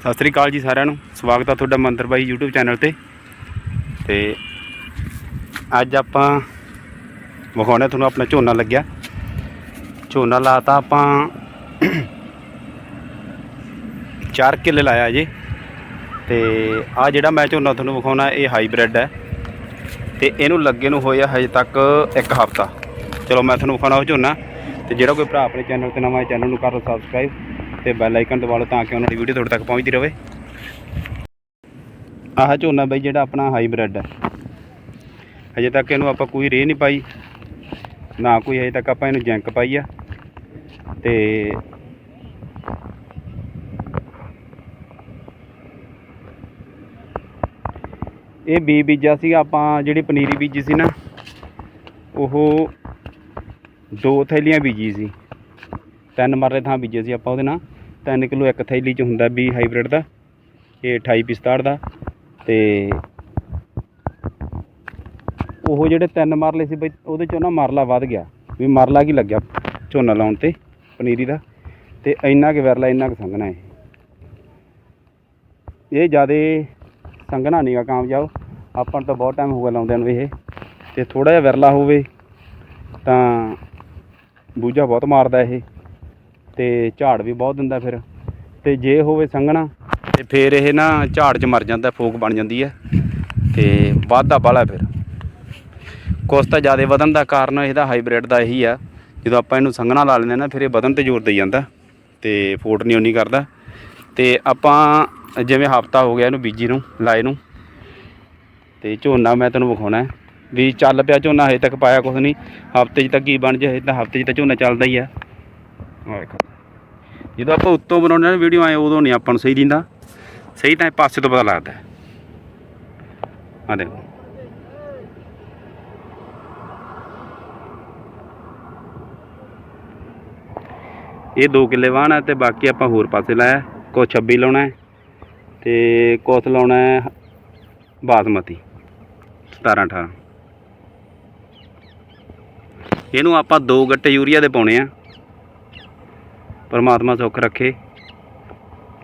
ਸਤਿ ਸ੍ਰੀ ਅਕਾਲ ਜੀ ਸਾਰਿਆਂ ਨੂੰ। ਸਵਾਗਤ ਆ ਤੁਹਾਡਾ ਮੰਦਰ ਬਾਈ YouTube ਚੈਨਲ ਤੇ। ਤੇ ਅੱਜ ਆਪਾਂ ਵਿਖਾਉਣੇ ਤੁਹਾਨੂੰ ਆਪਣਾ ਝੋਨਾ ਲੱਗਿਆ। ਝੋਨਾ ਲਾਤਾ ਆਪਾਂ 4 ਕਿੱਲੇ ਲਾਇਆ ਜੀ। ਤੇ ਆ ਜਿਹੜਾ ਮੈਂ ਝੋਨਾ ਤੁਹਾਨੂੰ ਵਿਖਾਉਣਾ, ਇਹ ਹਾਈਬ੍ਰਿਡ ਹੈ। ਤੇ ਇਹਨੂੰ ਲੱਗੇ ਨੂੰ ਹੋਇਆ ਹਜੇ ਤੱਕ ਇੱਕ ਹਫ਼ਤਾ। ਚਲੋ ਮੈਂ ਤੁਹਾਨੂੰ ਵਿਖਾਉਣਾ ਉਹ ਝੋਨਾ। ਤੇ ਜਿਹੜਾ ਕੋਈ ਭਰਾ ਆਪਣੇ ਚੈਨਲ ਤੇ ਨਵਾਂ ਹੈ, ਚੈਨਲ ਨੂੰ ਕਰ ਲਓ ਸਬਸਕ੍ਰਾਈਬ ਤੇ ਬੈਲ ਆਈਕਨ ਦਬਾ ਲਓ ਤਾਂ ਕਿ ਉਹਨਾਂ ਦੀ ਵੀਡੀਓ ਤੁਹਾਡੇ ਤੱਕ ਪਹੁੰਚਦੀ ਰਹੇ। ਆਹ ਝੋਨਾ ਬਾਈ ਜਿਹੜਾ ਆਪਣਾ ਹਾਈਬ੍ਰਿਡ ਹੈ। ਹਜੇ ਤੱਕ ਇਹਨੂੰ ਆਪਾਂ ਕੋਈ ਰੇਹ ਨਹੀਂ ਪਾਈ, ਨਾ ਕੋਈ ਹਜੇ ਤੱਕ ਆਪਾਂ ਇਹਨੂੰ ਜੈਂਕ ਪਾਈ ਆ। ਤੇ ਇਹ ਬੀ ਬੀਜਾ ਸੀ ਆਪਾਂ, ਜਿਹੜੀ ਪਨੀਰੀ ਬੀਜੀ ਸੀ ਨਾ, ਉਹ ਦੋ ਥੈਲੀਆਂ ਬੀਜੀ ਸੀ। ਤਿੰਨ ਮਰਲੇ ਥਾਂ ਬੀਜੇ ਸੀ ਆਪਾਂ ਉਹਦੇ ਨਾਲ। 3 ਕਿਲੋ ਇੱਕ ਥੈਲੀ ਚ ਹੁੰਦਾ ਬੀ ਹਾਈਬ੍ਰਿਡ ਦਾ, ਇਹ 28 ਪਿਸਤਾੜ ਦਾ ਤੇ ਉਹ ਜਿਹੜੇ ਤਿੰਨ ਮਰਲੇ ਸੀ ਬਈ, ਉਹਦੇ ਚੋਂ ਨਾ ਮਰਲਾ ਵੱਧ ਗਿਆ, ਵੀ ਮਰਲਾ ਕੀ ਲੱਗਿਆ ਝੋਨਾ ਲਾਉਣ ਤੇ ਪਨੀਰੀ ਦਾ, ਤੇ ਇੰਨਾ ਕੁ ਵਿਰਲਾ, ਇੰਨਾ ਕੁ ਸੰਘਣਾ ਇਹ। ਇਹ ਜਿਆਦੇ ਸੰਘਣਾ ਨਹੀਂਗਾ ਕਾਮਯਾਬ। ਆਪਾਂ ਨੂੰ ਤਾਂ ਬਹੁਤ ਟਾਈਮ ਹੋ ਗਿਆ ਲਾਉਂਦਿਆਂ ਨੂੰ ਇਹ। ਤੇ ਥੋੜਾ ਜਿਹਾ ਵਿਰਲਾ ਹੋਵੇ ਤਾਂ ਬੂਝਾ ਬਹੁਤ ਮਾਰਦਾ ਇਹ। ਤੇ ਝਾੜ ਵੀ ਬਹੁਤ ਦਿੰਦਾ ਫਿਰ। ਤੇ ਜੇ ਹੋਵੇ ਸੰਘਣਾ, ਤੇ ਫਿਰ ਇਹ ਨਾ ਝਾੜ 'ਚ ਮਰ ਜਾਂਦਾ, ਫੋਕ ਬਣ ਜਾਂਦੀ ਹੈ ਤੇ ਵਾਧਾ ਬਾਲਾ ਫਿਰ। ਕੁਛ ਤਾਂ ਜ਼ਿਆਦਾ ਵਧਣ ਦਾ ਕਾਰਨ ਇਹਦਾ ਹਾਈਬ੍ਰਿਡ ਦਾ ਇਹੀ ਆ। ਜਦੋਂ ਆਪਾਂ ਇਹਨੂੰ ਸੰਘਣਾ ਲਾ ਲੈਂਦੇ ਨਾ, ਫਿਰ ਇਹ ਵਧਣ ਤੇ ਜ਼ੋਰ ਦੇਈ ਜਾਂਦਾ। ਤੇ ਫੋਟ ਨਹੀਂ ਉਨੀ ਕਰਦਾ। ਤੇ ਆਪਾਂ ਜਿਵੇਂ ਹਫਤਾ ਹੋ ਗਿਆ ਇਹਨੂੰ ਬੀਜੀ ਨੂੰ, ਲਾਏ ਨੂੰ। ਤੇ ਝੋਨਾ ਮੈਂ ਤੈਨੂੰ ਵਿਖਾਉਣਾ ਵੀ ਚੱਲ ਪਿਆ ਝੋਨਾ, ਹਜੇ ਤੱਕ ਪਾਇਆ ਕੁਛ ਨਹੀਂ। ਹਫ਼ਤੇ 'ਚ ਤਾਂ ਕੀ ਬਣ ਜੇ ਹਜੇ ਤਾਂ ਹਫ਼ਤੇ 'ਚ ਤਾਂ ਝੋਨਾ ਚੱਲਦਾ ਹੀ ਆ। ਆਹ ਵੇਖੋ। ਜਦੋਂ ਆਪਾਂ ਉੱਤੋਂ ਬਣਾਉਂਦੇ ਨਾ ਵੀਡੀਓ ਆਏ ਉਦੋਂ ਨਹੀਂ ਆਪਾਂ ਨੂੰ ਸਹੀ ਦਿੰਦਾ। ਸਹੀ ਤਾਂ ਇਹ ਪਾਸੇ ਤੋਂ ਪਤਾ ਲੱਗਦਾ ਹੈ। ਆ ਦੇਖੋ। ਇਹ 2 ਕਿੱਲੇ ਵਾਹਣ ਹੈ ਤੇ ਬਾਕੀ ਆਪਾਂ ਹੋਰ ਪਾਸੇ ਲਾਇਆ ਕੋ 26 ਲਾਉਣਾ ਹੈ ਤੇ ਕੁਛ ਲਾਉਣਾ ਹੈ ਬਾਸਮਤੀ 17 18 ਇਹਨੂੰ ਆਪਾਂ ਦੋ ਗੱਟੇ ਯੂਰੀਆ ਦੇ ਪਾਉਣੇ ਆ। ਪਰਮਾਤਮਾ ਸੁੱਖ ਰੱਖੇ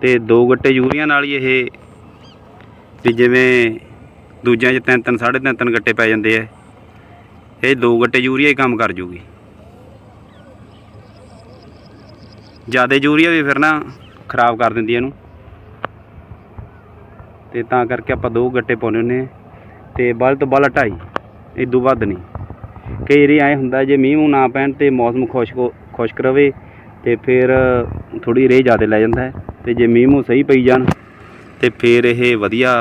ਤੇ ਦੋ ਗੱਟੇ ਯੂਰੀਆ ਨਾਲ ਹੀ ਇਹ ਵੀ ਜਿਵੇਂ ਦੂਜਿਆਂ 'ਚ ਤਿੰਨ ਤਿੰਨ, ਸਾਢੇ ਤਿੰਨ ਤਿੰਨ ਗੱਟੇ ਪੈ ਜਾਂਦੇ ਆ। ਇਹ ਦੋ ਗੱਟੇ ਯੂਰੀਆ ਹੀ ਕੰਮ ਕਰ ਜੂਗੀ। ਜ਼ਿਆਦਾ ਯੂਰੀਆ ਵੀ ਫਿਰ ਨਾ ਖਰਾਬ ਕਰ ਦਿੰਦੀ ਇਹਨੂੰ। ਤੇ ਤਾਂ ਕਰਕੇ ਆਪਾਂ ਦੋ ਗੱਟੇ ਪਾਉਣੇ ਹੁੰਦੇ ਤੇ ਬਲ ਤੋਂ ਬਲ ਢਾਈ ਇਦੋਂ ਵੱਧ ਨਹੀਂ। ਕਈ ਵਾਰੀ ਐ ਹੁੰਦਾ ਜੇ ਮੀਂਹ ਮੂੰਹ ਨਾ ਪੈਣ ਤੇ ਮੌਸਮ ਖੁਸ਼ਕ ਖੁਸ਼ਕ ਰਵੇ ਤੇ ਫਿਰ ਥੋੜੀ ਰੇਹ ਜ਼ਿਆਦਾ ਲੈ ਜਾਂਦਾ ਹੈ ਤੇ ਜੇ ਮੀਂਹ ਮੂੰਹ ਸਹੀ ਪਈ ਜਾਣ ਤੇ ਫਿਰ ਇਹ ਵਧੀਆ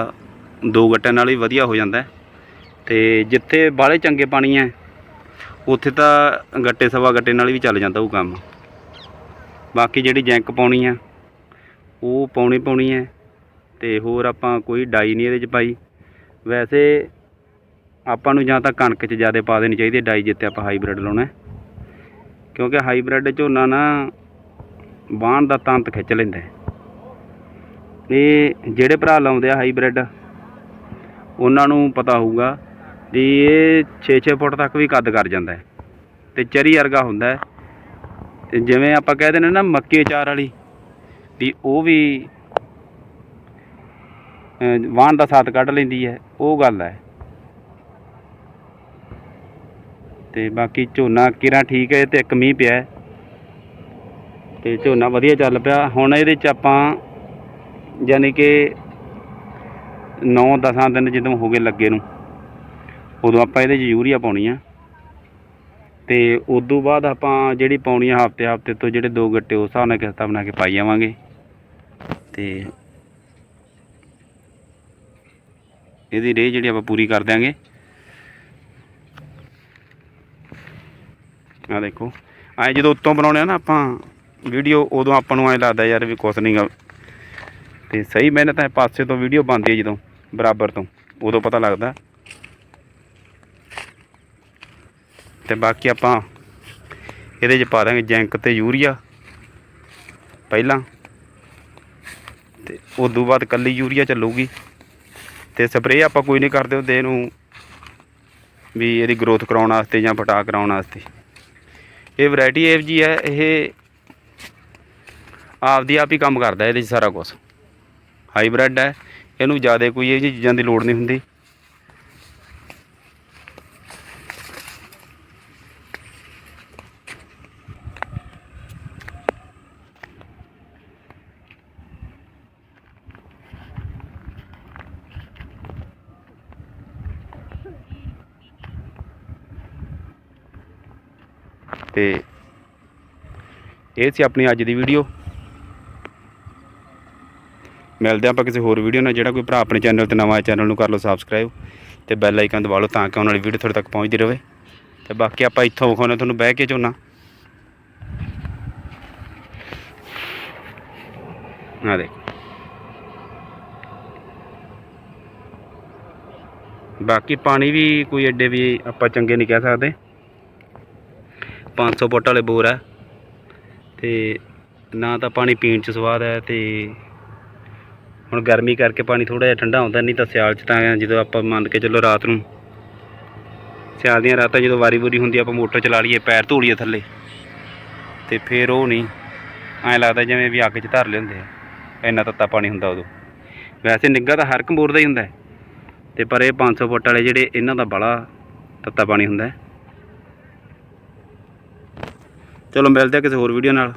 ਦੋ ਗੱਟਿਆਂ ਨਾਲ ਹੀ ਵਧੀਆ ਹੋ ਜਾਂਦਾ ਹੈ। ਤੇ ਜਿੱਥੇ ਬਾਹਲੇ ਚੰਗੇ ਪਾਣੀ ਹੈ, ਉੱਥੇ ਤਾਂ ਗੱਟੇ ਸਵਾ ਗੱਟੇ ਨਾਲ ਵੀ ਚੱਲ ਜਾਂਦਾ ਉਹ ਕੰਮ। ਬਾਕੀ ਜਿਹੜੀ ਜੈਂਕ ਪਾਉਣੀ ਆ ਉਹ ਪਾਉਣੀ ਪਾਉਣੀ ਹੈ ਤੇ ਹੋਰ ਆਪਾਂ ਕੋਈ ਡਾਈ ਨਹੀਂ ਇਹਦੇ ਚ ਪਾਈ। ਵੈਸੇ ਆਪਾਂ ਨੂੰ ਜਾਂ ਤਾਂ ਕਣਕ 'ਚ ਜ਼ਿਆਦਾ ਪਾ ਦੇਣੀ ਚਾਹੀਦੀ ਡਾਈ ਜਿੱਤੇ ਆਪਾਂ ਹਾਈਬ੍ਰਿਡ ਲਾਉਣਾ ਕਿਉਂਕਿ ਹਾਈਬ੍ਰਿਡ ਝੋਨਾ ਨਾ ਬਾਣ ਦਾ ਤੰਤ ਖਿੱਚ ਲੈਂਦਾ ਹੈ। ਇਹ ਜਿਹੜੇ ਭਰਾ ਲਾਉਂਦੇ ਆ ਹਾਈਬ੍ਰਿਡ ਉਹਨਾਂ ਨੂੰ ਪਤਾ ਹੋਊਗਾ ਵੀ ਇਹ 6-6 ਫੁੱਟ ਤੱਕ ਵੀ ਕੱਦ ਕਰ ਜਾਂਦਾ ਹੈ ਤੇ ਚਰੀ ਵਰਗਾ ਹੁੰਦਾ ਹੈ ਤੇ ਜਿਵੇਂ ਆਪਾਂ ਕਹਿ ਦਿੰਦੇ ਨਾ ਮੱਕੇ ਅਚਾਰ ਵਾਲੀ ਵੀ ਉਹ ਵੀ ਅਹ, ਵਾਹਣ ਦਾ ਸਾਥ ਕੱਢ ਲੈਂਦੀ ਹੈ ਉਹ ਗੱਲ ਹੈ ਤੇ ਬਾਕੀ ਝੋਨਾ, ਕਿਰਾਂ ਠੀਕ ਹੈ ਤੇ ਇੱਕ ਮੀਂਹ ਪਿਆ ਹੈ। ਤੇ ਝੋਨਾ ਵਧੀਆ ਚੱਲ ਪਿਆ। ਹੁਣ ਇਹਦੇ ਚ ਆਪਾਂ ਯਾਨੀ ਕਿ 9-10 ਦਿਨ ਜਦੋਂ ਹੋ ਗਏ ਲੱਗੇ ਨੂੰ, ਉਦੋਂ ਆਪਾਂ ਇਹਦੇ 'ਚ ਯੂਰੀਆ ਪਾਉਣੀ ਆ। ਤੇ ਉਦੋਂ ਬਾਅਦ ਆਪਾਂ ਜਿਹੜੀ ਪਾਉਣੀ ਆ ਹਫ਼ਤੇ ਹਫ਼ਤੇ ਤੋਂ ਜਿਹੜੇ ਦੋ ਗੱਟੇ ਉਸ ਹਿਸਾਬ ਨਾਲ ਕਿਸ਼ਤਾਂ ਬਣਾ ਕੇ ਪਾਈ ਜਾਵਾਂਗੇ ਤੇ ਇਹਦੀ ਰੇਹ ਜਿਹੜੀ ਆਪਾਂ ਪੂਰੀ ਕਰ ਦਿਆਂਗੇ। ਆ ਦੇਖੋ। ਐ ਜਦੋਂ ਉੱਤੋਂ ਬਣਾਉਣੇ ਆ ਨਾ ਆਪਾਂ ਵੀਡੀਓ, ਉਦੋਂ ਆਪਾਂ ਨੂੰ ਐ ਲੱਗਦਾ ਯਾਰ ਵੀ ਕੁਛ ਨਹੀਂ ਗਾ। ਤੇ ਸਹੀ ਮਿਹਨਤ ਹੈ ਪਾਸੇ ਤੋਂ ਵੀਡੀਓ ਬਣਦੀ ਹੈ ਜਦੋਂ, ਬਰਾਬਰ ਤੋਂ, ਉਦੋਂ ਪਤਾ ਲੱਗਦਾ। ਤੇ ਬਾਕੀ ਆਪਾਂ ਇਹਦੇ 'ਚ ਪਾ ਦਾਂਗੇ ਜੈਂਕ ਤੇ ਯੂਰੀਆ, ਪਹਿਲਾਂ। ਤੇ ਉਦੋਂ ਬਾਅਦ ਕੱਲੀ ਯੂਰੀਆ ਚੱਲੂਗੀ। ਤੇ ਸਪਰੇਅ ਆਪਾਂ ਕੋਈ ਨਹੀਂ ਕਰਦੇ ਹੁੰਦੇ ਇਹਨੂੰ ਵੀ ਇਹਦੀ ਗਰੋਥ ਕਰਾਉਣ ਵਾਸਤੇ ਜਾਂ ਫਟਾ ਕਰਾਉਣ ਵਾਸਤੇ। ਇਹ ਵੈਰਾਈਟੀ ਇਹੋ ਜੀ ਹੈ, ਇਹ ਆਪਦੀ ਆਪ ਹੀ ਕੰਮ ਕਰਦਾ ਇਹਦੇ 'ਚ ਸਾਰਾ ਕੁਝ ਹਾਈਬ੍ਰਿਡ ਹੈ, ਇਹਨੂੰ ਜ਼ਿਆਦਾ ਕੋਈ ਇਹ ਜਿਹੀ ਚੀਜ਼ਾਂ ਦੀ ਲੋੜ ਨਹੀਂ ਹੁੰਦੀ। ਤੇ ਇਹ ਸੀ ਆਪਣੀ ਅੱਜ ਦੀ ਵੀਡੀਓ। ਮਿਲਦੇ ਆਪਾਂ ਕਿਸੇ ਹੋਰ ਵੀਡੀਓ ਨਾਲ। ਜਿਹੜਾ ਕੋਈ ਭਰਾ ਆਪਣੇ ਚੈਨਲ ਤੇ ਨਵਾਂ ਹੈ ਚੈਨਲ ਨੂੰ ਕਰ ਲਓ ਸਬਸਕ੍ਰਾਈਬ ਤੇ ਬੈਲ ਆਈਕਨ ਦਬਾ ਲਓ ਤਾਂ ਕਿ ਆਉਣ ਵਾਲੀ ਵੀਡੀਓ ਤੁਹਾਡੇ ਤੱਕ ਪਹੁੰਚਦੀ ਰਹੇ। ਤੇ ਬਾਕੀ ਆਪਾਂ ਇੱਥੋਂ ਵਿਖਾਉਂਦੇ ਤੁਹਾਨੂੰ ਬਹਿ ਕੇ ਝੋਨਾ। ਆ ਦੇ ਬਾਕੀ ਪਾਣੀ ਵੀ ਕੋਈ ਐਡੇ ਵੀ ਆਪਾਂ ਚੰਗੇ ਨਹੀਂ ਕਹਿ ਸਕਦੇ। 500 ਫੁੱਟ ਵਾਲੇ ਬੋਰ ਹੈ ਤੇ ਨਾ ਤਾਂ ਪਾਣੀ ਪੀਣ ਚ ਸਵਾਦ ਹੈ ਤੇ ਹੁਣ ਗਰਮੀ ਕਰਕੇ ਪਾਣੀ ਥੋੜਾ ਜਿਹਾ ਠੰਡਾ ਹੁੰਦਾ ਨਹੀਂ ਤਾਂ ਸਿਆਲ ਚ ਤਾਂ ਜਦੋਂ ਆਪਾਂ ਮੰਨ ਕੇ ਚੱਲੋ ਰਾਤ ਨੂੰ ਸਿਆਲ ਦੀਆਂ ਰਾਤਾਂ ਜਦੋਂ ਵਾਰੀ ਬੁਰੀ ਹੁੰਦੀ ਆਪਾਂ ਮੋਟਰ ਚਲਾ ਲਈਏ ਪੈਰ ਧੋ ਲਈਏ ਥੱਲੇ। ਤੇ ਫਿਰ ਉਹ ਨਹੀਂ ਐਂ ਲੱਗਦਾ ਜਿਵੇਂ ਵੀ ਅੱਗ 'ਚ ਧਰ ਲਏ ਹੁੰਦੇ ਆ ਇੰਨਾ ਤੱਤਾ ਪਾਣੀ ਹੁੰਦਾ ਉਦੋਂ। ਵੈਸੇ ਨਿੱਘਾ ਤਾਂ ਹਰ ਇੱਕ ਬੋਰ ਦਾ ਹੀ ਹੁੰਦਾ ਹੈ, ਤੇ ਪਰ ਇਹ 500 ਫੁੱਟ ਵਾਲੇ ਜਿਹੜੇ ਇਹਨਾਂ ਦਾ ਬੜਾ ਤੱਤਾ ਪਾਣੀ ਹੁੰਦਾ ਹੈ। ਚਲੋ ਮਿਲਦੇ ਆ ਕਿਸੇ ਹੋਰ ਵੀਡੀਓ ਨਾਲ